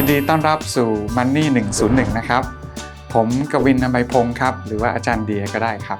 ยินดีต้อนรับสู่ Money 101 นะครับ ผมกวินนำใบพงศ์ครับ หรือว่าอาจารย์เดียก็ได้ครับ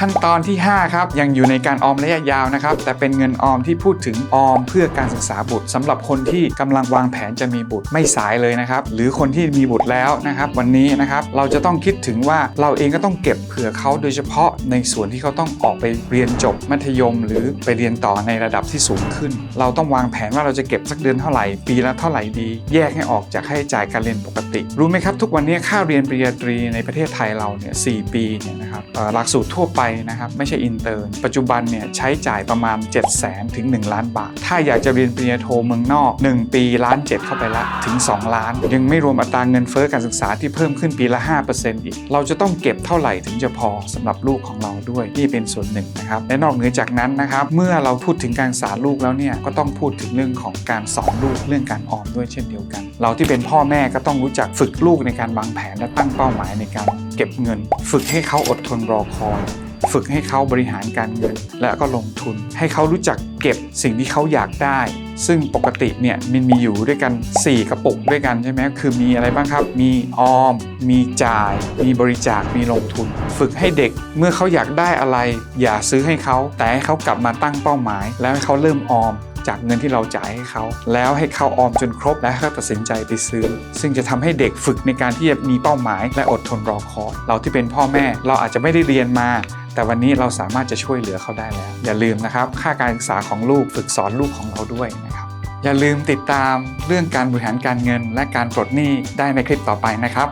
ขั้นตอนที่ 5 ครับ ยังอยู่ในการออมระยะยาวนะครับ แต่เป็นเงินออมที่พูดถึงออมเพื่อการศึกษาบุตรสำหรับคนที่กำลังวางแผนจะมีบุตรไม่สายเลยนะครับ หรือคนที่มีบุตรแล้วนะครับ วันนี้นะครับเราจะต้องคิดถึงว่าเราเองก็ต้องเก็บเผื่อเขาโดยเฉพาะในส่วนที่เขาต้องออกไปเรียนจบมัธยม หรือไปเรียนต่อในระดับที่สูงขึ้น เราต้องวางแผนว่าเราจะเก็บสักเดือนเท่าไหร่ ปีละเท่าไหร่ดี แยกให้ออกจากค่าใช้จ่ายการเรียนปกติ รู้ไหมครับ ทุกวันนี้ค่าเรียนปริญญาตรีในประเทศไทยเราเนี่ยสปีเนี่ยนะครับหลักสูตรทั่วไปนะครับไม่ใช่อินเตอร์ ปัจจุบันเนี่ยใช้จ่ายประมาณ7 0 0 0 0 0ถึง 1 ล้านบาท ถ้าอยากจะเรียนปริญญาโทเมืองนอก 1 ปีล้านเเข้าไปละถึง 2 ล้าน ยังไม่รวมอัตราเงินเฟ้อการศึกษาที่เพิ่มขึ้นปีละ 5%อีก เราจะต้องเก็บเท่าไหร่ถึงจะพอสำหรับลูกของเราด้วยนี่เป็นส่วนหนึ่งนะครับและนอกเหนือจากนั้นนะครับเมื่อเราพูดถึงการศึกษาลูกแล้วเนี่ยก็ต้องพูดถึงเรื่องของการสอนลูกเรื่องการออมด้วยเช่นเดียวกัน เราที่เป็นพ่อแม่ก็ต้องรู้จักฝึกลูกในการวางแผนและตั้งเป้าหมายในการ เก็บเงิน ฝึกให้เขาอดทนรอคอย ฝึกให้เขาบริหารการเงิน และก็ลงทุน ให้เขารู้จักเก็บสิ่งที่เขาอยากได้ ซึ่งปกติเนี่ยมันมีอยู่ด้วยกัน 4 กระปุกด้วยกันใช่ไหมคือมีอะไรบ้างครับ มีออม มีจ่าย มีบริจาค มีลงทุน ฝึกให้เด็กเมื่อเขาอยากได้อะไร อย่าซื้อให้เขา แต่ให้เขากลับมาตั้งเป้าหมาย แล้วให้เขาเริ่มออม จากเงินที่เราจ่ายให้เขา แล้วให้เขาออมจนครบและให้เขาตัดสินใจไปซื้อ ซึ่งจะทำให้เด็กฝึกในการที่จะมีเป้าหมาย และอดทนรอคอยเราที่เป็นพ่อแม่ เราอาจจะไม่ได้เรียนมา แต่วันนี้เราสามารถจะช่วยเหลือเขาได้แล้ว อย่าลืมนะครับ ค่าการศึกษาของลูกฝึกสอนลูกของเราด้วยนะครับอย่าลืมติดตามเรื่องการบริหารการเงิน และการปลดหนี้ได้ในคลิปต่อไปนะครับ